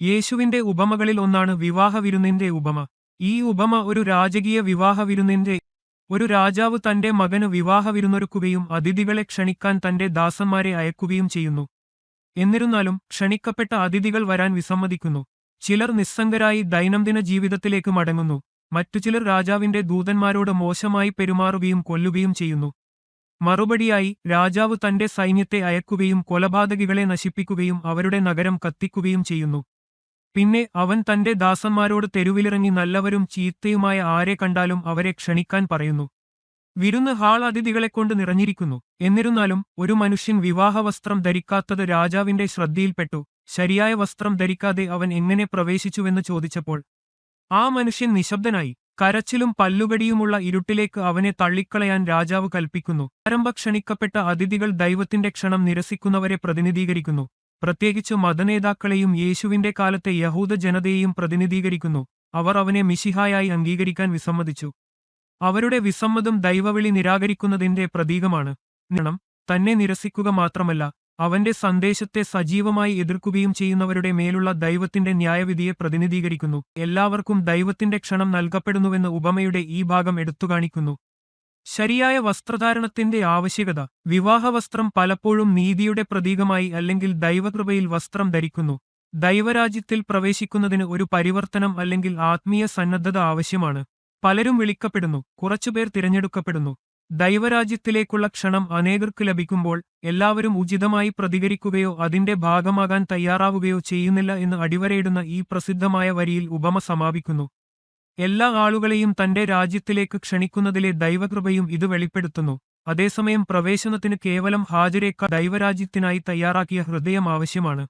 യേശുവിന്റെ ഉപമകളിൽ ഒന്നാണ് വിവാഹ വിരുന്നിന്റെ ഉപമ. ഈ ഉപമ ഒരു രാജകീയ വിവാഹ വിരുന്നിന്റെ ഒരു രാജാവ് തന്റെ മകന് വിവാഹ വിരുന്നൊരുക്കുകയും അതിഥികളെ ക്ഷണിക്കാൻ തന്റെ ദാസന്മാരെ അയക്കുകയും ചെയ്യുന്നു. എന്നിരുന്നാലും ക്ഷണിക്കപ്പെട്ട അതിഥികൾ വരാൻ വിസമ്മതിക്കുന്നു. ചിലർ നിസ്സംഗരായി ദൈനംദിന ജീവിതത്തിലേക്ക് മടങ്ങുന്നു. മറ്റു ചിലർ രാജാവിന്റെ ദൂതന്മാരോട് മോശമായി പെരുമാറുകയും കൊല്ലുകയും ചെയ്യുന്നു. മറുപടിയായി രാജാവ് തന്റെ സൈന്യത്തെ അയക്കുകയും കൊലപാതകികളെ നശിപ്പിക്കുകയും അവരുടെ നഗരം കത്തിക്കുകയും ചെയ്യുന്നു. പിന്നെ അവൻ തന്റെ ദാസന്മാരോട് തെരുവിലിറങ്ങി നല്ലവരും ചീത്തയുമായ ആരെ കണ്ടാലും അവരെ ക്ഷണിക്കാൻ പറയുന്നു. വിരുന്ന് ഹാൾ അതിഥികളെക്കൊണ്ട് നിറഞ്ഞിരിക്കുന്നു. എന്നിരുന്നാലും ഒരു മനുഷ്യൻ വിവാഹവസ്ത്രം ധരിക്കാത്തത് രാജാവിന്റെ ശ്രദ്ധയിൽപ്പെട്ടു. ശരിയായ വസ്ത്രം ധരിക്കാതെ അവൻ എങ്ങനെ പ്രവേശിച്ചുവെന്ന് ചോദിച്ചപ്പോൾ ആ മനുഷ്യൻ നിശബ്ദനായി. കരച്ചിലും പല്ലുകടിയുമുള്ള ഇരുട്ടിലേക്ക് അവനെ തള്ളിക്കളയാൻ രാജാവ് കൽപ്പിക്കുന്നു. ആരംഭ ക്ഷണിക്കപ്പെട്ട അതിഥികൾ ദൈവത്തിന്റെ ക്ഷണം നിരസിക്കുന്നവരെ പ്രതിനിധീകരിക്കുന്നു. പ്രത്യേകിച്ച് മതനേതാക്കളെയും യേശുവിന്റെ കാലത്തെ യഹൂദ ജനതയെയും പ്രതിനിധീകരിക്കുന്നു. അവർ അവനെ മിശിഹായായി അംഗീകരിക്കാൻ വിസമ്മതിച്ചു. അവരുടെ വിസമ്മതം ദൈവവിളി നിരാകരിക്കുന്നതിന്റെ പ്രതീകമാണ്. നിണം തന്നെ നിരസിക്കുക മാത്രമല്ല അവന്റെ സന്ദേശത്തെ സജീവമായി എതിർക്കുകയും ചെയ്യുന്നവരുടെ മേലുള്ള ദൈവത്തിന്റെ ന്യായവിധിയെ പ്രതിനിധീകരിക്കുന്നു. എല്ലാവർക്കും ദൈവത്തിന്റെ ക്ഷണം നൽകപ്പെടുന്നുവെന്ന് ഉപമയുടെ ഈ ഭാഗം എടുത്തുകാണിക്കുന്നു. ശരിയായ വസ്ത്രധാരണത്തിന്റെ ആവശ്യകത വിവാഹവസ്ത്രം പലപ്പോഴും നീതിയുടെ പ്രതീകമായി അല്ലെങ്കിൽ ദൈവകൃപയിൽ വസ്ത്രം ധരിക്കുന്നു. ദൈവരാജ്യത്തിൽ പ്രവേശിക്കുന്നതിന് ഒരു പരിവർത്തനം അല്ലെങ്കിൽ ആത്മീയ സന്നദ്ധത ആവശ്യമാണ്. പലരും വിളിക്കപ്പെടുന്നു കുറച്ചുപേർ തിരഞ്ഞെടുക്കപ്പെടുന്നു. ദൈവരാജ്യത്തിലേക്കുള്ള ക്ഷണം അനേകർക്ക് ലഭിക്കുമ്പോൾ എല്ലാവരും ഉചിതമായി പ്രതികരിക്കുകയോ അതിന്റെ ഭാഗമാകാൻ തയ്യാറാവുകയോ ചെയ്യുന്നില്ല എന്ന് അടിവരയിടുന്ന ഈ പ്രസിദ്ധമായ വരിയിൽ ഉപമ സമാപിക്കുന്നു. എല്ലാ ആളുകളെയും തന്റെ രാജ്യത്തിലേക്ക് ക്ഷണിക്കുന്നതിലെ ദൈവകൃപയും ഇത് വെളിപ്പെടുത്തുന്നു. അതേസമയം പ്രവേശനത്തിന് കേവലം ഹാജരേക്ക ദൈവരാജ്യത്തിനായി തയ്യാറാക്കിയ ഹൃദയം ആവശ്യമാണ്.